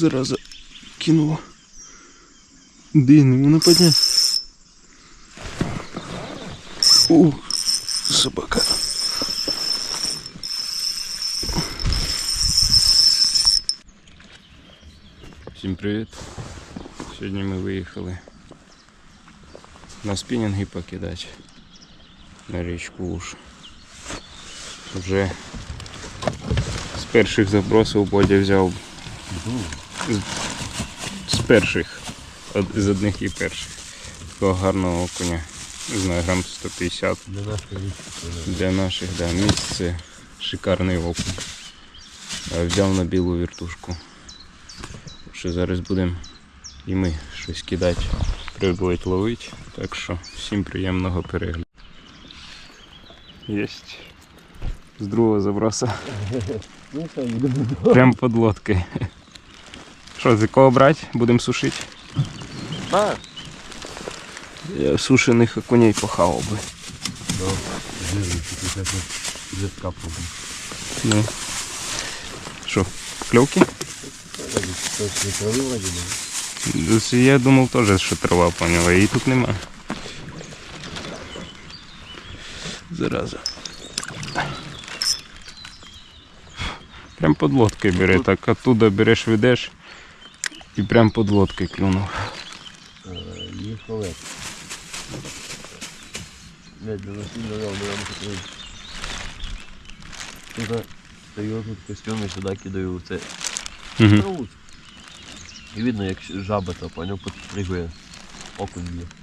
Що зараза кинула. Де не можна підняти? У, собака. Всім привіт. Сьогодні ми виїхали на спінінги покидати на річку Уж. Вже з перших забросів Бодя взяв з, перших, з одних і перших. Такого гарного окуня. Не знаю, грам 150 Для річки. для наших да, місць це шикарний окунь. Взяв на білу віртушку. Що зараз будемо і ми щось кидати, пробувати ловити. Так що всім приємного перегляду. Єсть. З другого заброса. Ну. Прям під лодкою. Що, з якого брати? Будемо сушити? Так. Я сушених окуней похавав би. Ну. Що, кльовки? Я думав теж, що трава поняла, її тут нема. Зараза. Прям під лодкою бере, так оттуда береш, ведеш і прям під лодкою клюнув. Я не. Тут стою тут костюм і сюди кидаю це Угу. І видно, як жаба то, поняв, підпригує. Окунь є.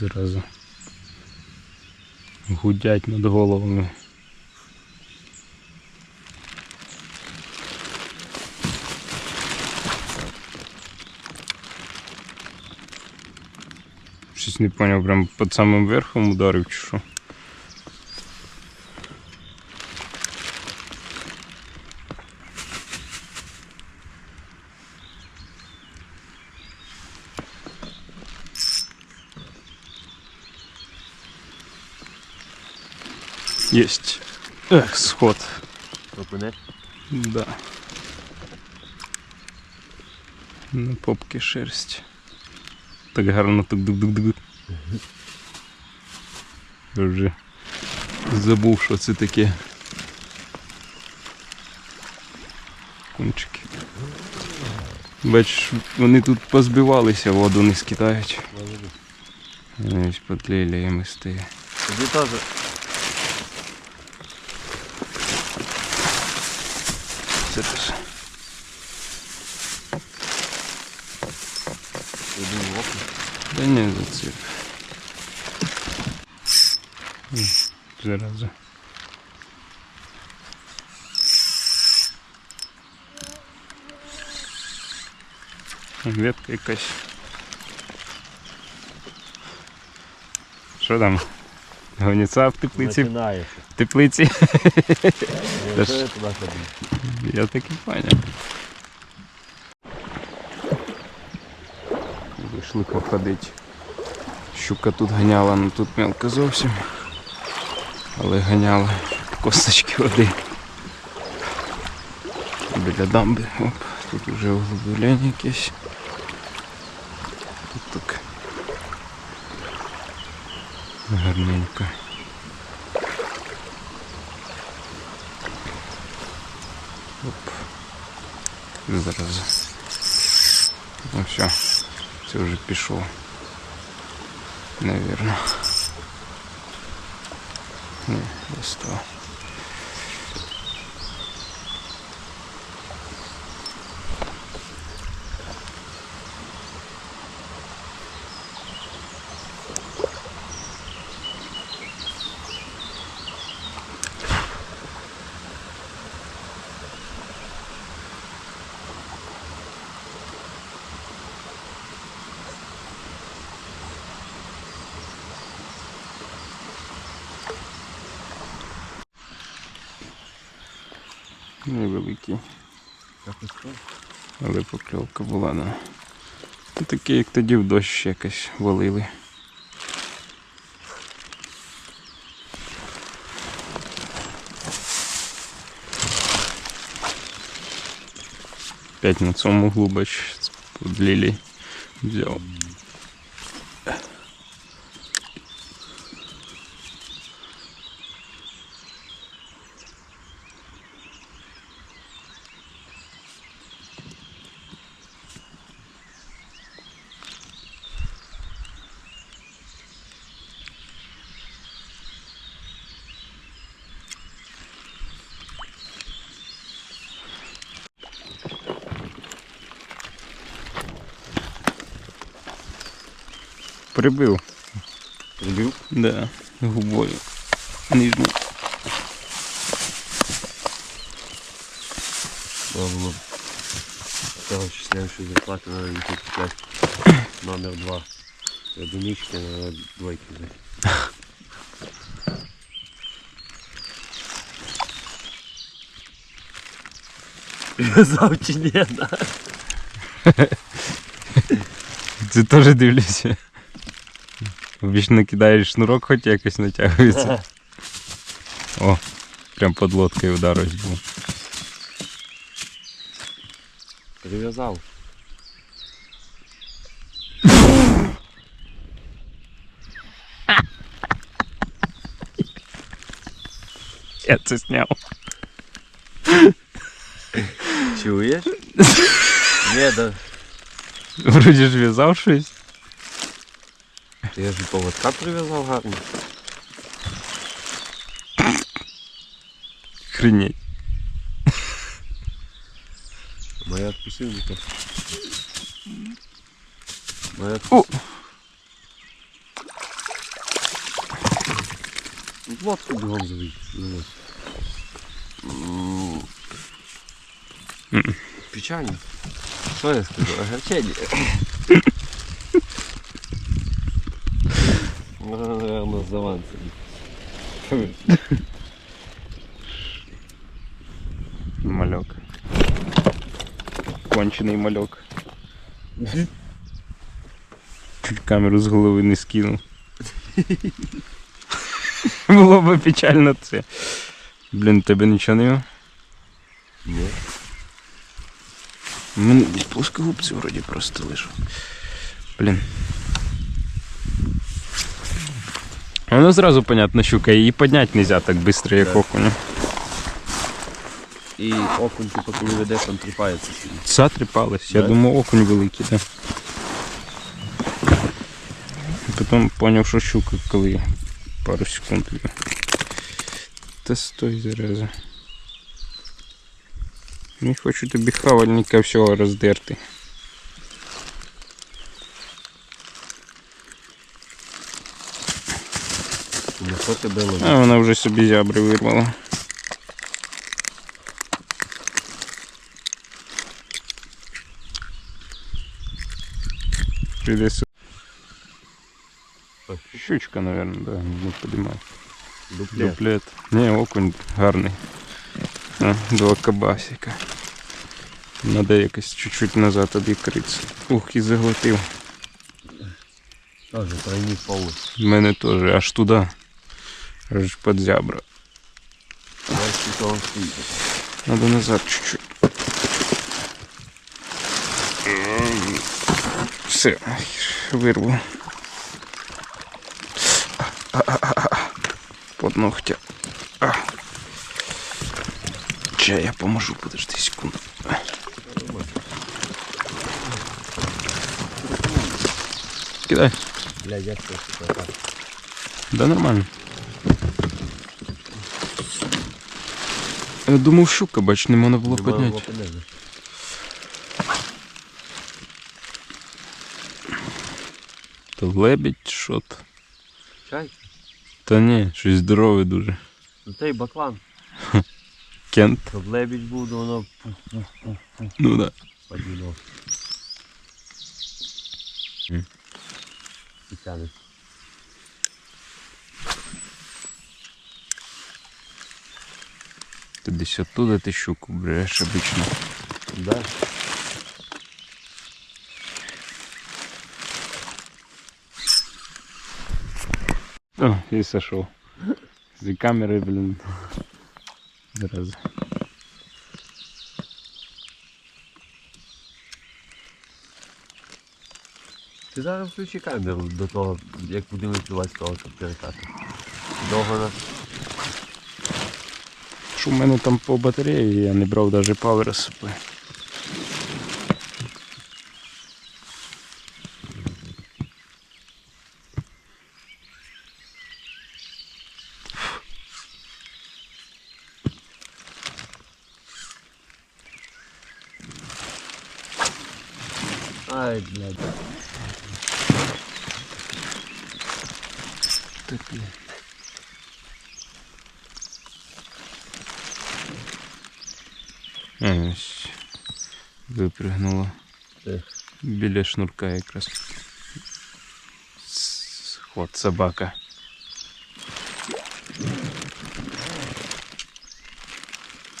Зразу. Гудять над головами. Щось не поняв, прям під самим верхом ударив чи що. Есть. Эх, сход. Да. На попке шерсть. Так гарно так дук дук дук. Я вже забув, що це таке. Кончики. Бач, вони тут позбивалися, воду не скидають. Вони ось під ліліями стоять. Тобі теж. Це теж. Та не зацеп. Зараза. Ветка якась. Що там? Гоніця в теплиці? В теплиці? Я так і понял. Вийшли походити. Щука тут ганяла, ну тут мелко зовсім. Але ганяла косточки води. Біля дамби. Оп, тут вже углублення якесь. Тут так. Гарненько. Зараз. Ну все, це вже пішов. Наверно. Ні, достав. Невеликий. Але покльовка була, да. Ну, Таке, як тоді в дощ якось валили. П'ять на цьому углу, бач, з лілій взяв. Прибив. Прибив? Да, губою. Нижню. Було. Короче, следующую зарплату надо не купить номер два. Единички надо двойки взять. Вязав чи ні, да? Це теж дивлюся. Обічно кидаєш шнурок, хоч якось натягується. О, прям під лодкою удар ось був. Прив'язав. Я це зняв. Чуєш? Ні, да. Вроді ж в'язав щось. Я ж і поводка прив'язав гарно. Хренеть. Моя відпустив не. Моя О! Водку бігом. Мгм. Печально. Що я скажу? Огорчення. Ну, Наверное, з авансом. Мальок. Кончений мальок. Чуть камеру з голови не скинув. Було б печально це. Блін, тебе нічого не. є? Ні. Десь плоскогубці вроді просто лежать. Блін. Воно зразу понятно, щука, її підняти нельзя так швидко, як окуня. І окунь, типу, коли ведеш, він тріпається сильно. Затріпалась. Я думав, окунь великий, да. Потім зрозумів, що щука, коли пару секунд. Та стой зараза. Не хочу тобі хавальника всього роздерти. Що тебе ловить? А вона вже собі зябри вирвала. Придеться. Щучка, наверное, да, не подимай. Дуплет. Дуплет. Не, окунь гарний. А, два кабасика. Надо якось чуть-чуть назад обікритися. Ух, і заглотив. Тоже тройник полный. В мене теж аж туди. Аж під зябра. Надо назад чуть-чуть. Все, вирву. Под ногтя. Че, я поможу, подожди секунду. Кидай. Блядь, я что? Да нормально. Я думав, щука, бач, не можна було підняти. То лебідь, що то. Чай? Та ні, щось здорове дуже. Ну той баклан. Кент. Щоб лебідь був, то воно Ну да. М. І тягне. Ти десь оттуда ты щуку берешь обычно. Да. О, и сошел. За камерой, блин. Зараза. Ти зараз включи камеру до того, як будемо відбивати того, щоб перекати. Довго нас Що в мене там по батареї, я не брав навіть павер собою. Ай, блядь. А, Випригнуло. Де? Біля шнурка якраз. С- От собака.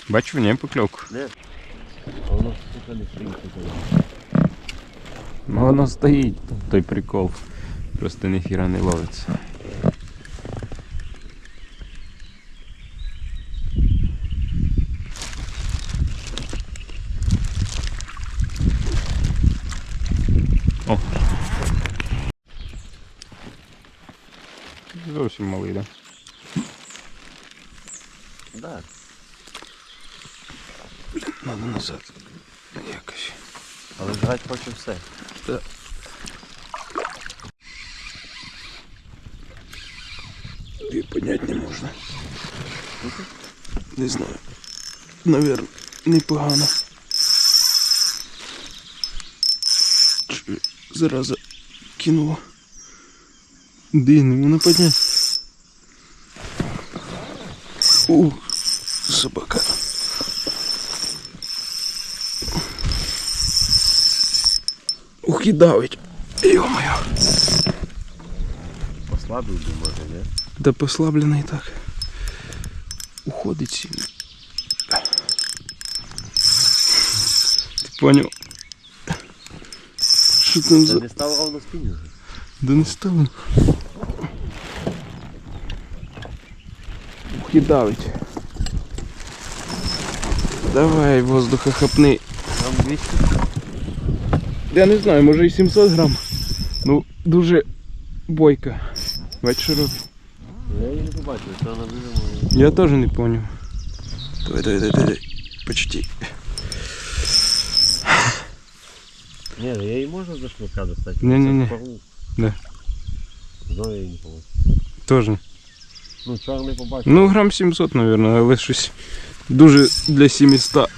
Бачу, не покльовку. Не. А воно сука не стоїть тут. Ну воно стоїть, той прикол. Просто ніхіра не ловиться. Да. Надо назад. Якось. Але жрать хоче все. І підняти не можна. Не знаю. Навірно, непогано. Чи зараза кинула. Де не воно підняти? У, собака. Ух і давить. Йо-моє. Послабив би, може, ні? Да послаблений так. Уходить сильно. Ти поняв? Що там за... не став ровно спінінг. Да не стало. Ух і давить. Давай воздуха хапни. Там 200. Я не знаю, може і 700 грам. Ну, дуже бойка. Бачиш, що робить? Я її не побачив, що вона вижимо. Я тоже не понял. Давай, давай, давай, давай. Почти. Ні, я її можу за шнурка достати. Ні-ні-ні. Це пору. Да. Знову я її не побачив. Тоже. Ну, чорний побачив. Ну, грам 700, наверное, але щось дуже для 700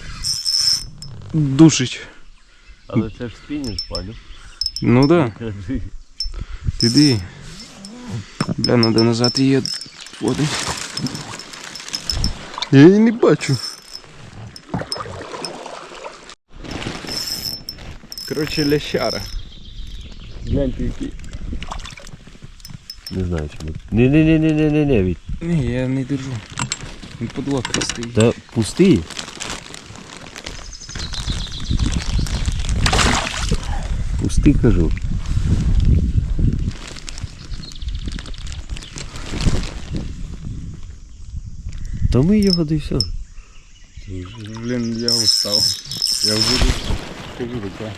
душить. Але це ж спінінг, палю. Ну да, Кажи. іди. Бля, надо назад її води. Я її не бачу. Короче, лящара. Гляньте, який. Не знаю чому. Ні, ні, ні, ні, ні, ні, ні, від. Ні, я не держу. Він под лодкою стоїть. Та пустий. Пустий кажу. То ми його да й все. Блін, я устав. Я вже скажу таке.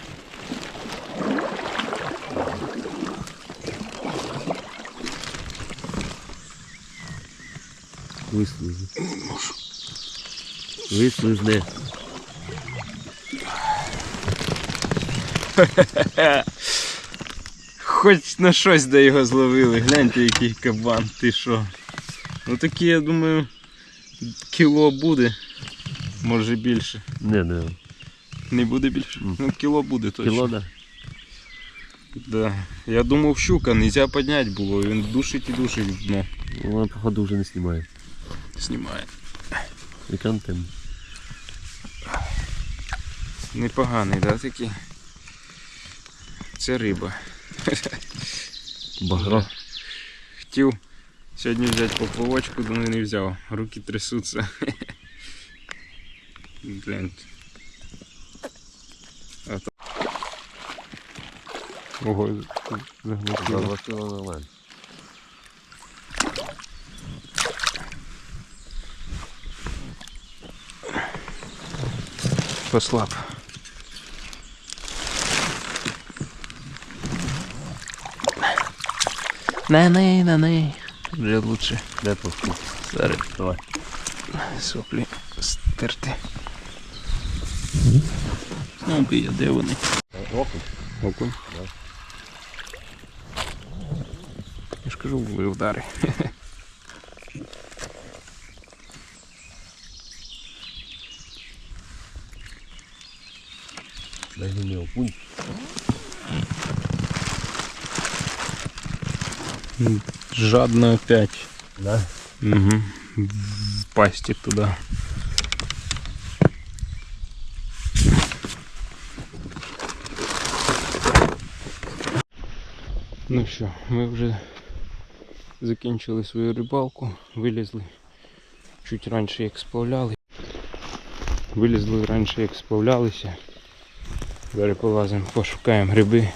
Вислизни. Вислизни. Хоч на щось де його зловили. Гляньте, який кабан, ти що. Ну такі, я думаю, кіло буде. Може більше. Не, не. Не буде більше? Ну кіло буде точно. Кіло, да. Да. Я думав, щука, нельзя підняти було. Він душить і душить дно. Вона, походу, вже не знімає. Знімає. Екран темний. Непоганий, да, такий? Це риба. Багро. Хотів сьогодні взяти поплавочку, але не взяв. Руки трясуться. Блін. Ого, заглотило. Заглотило нормально. Послаб. На ней, на ней. Вже лучше. Де просто? Зараз Давай. соплі стерти. Ну, би я де вони. Окунь. Окунь. Да. Я ж кажу, були удари. Дай мені окунь. Жадно опять. Да? Угу. В пасти туда. Ну що, ми вже закінчили свою рибалку, вилізли чуть раніше як сплавляли. Вилізли раніше як сплавлялися. Зараз полазимо, пошукаємо гриби.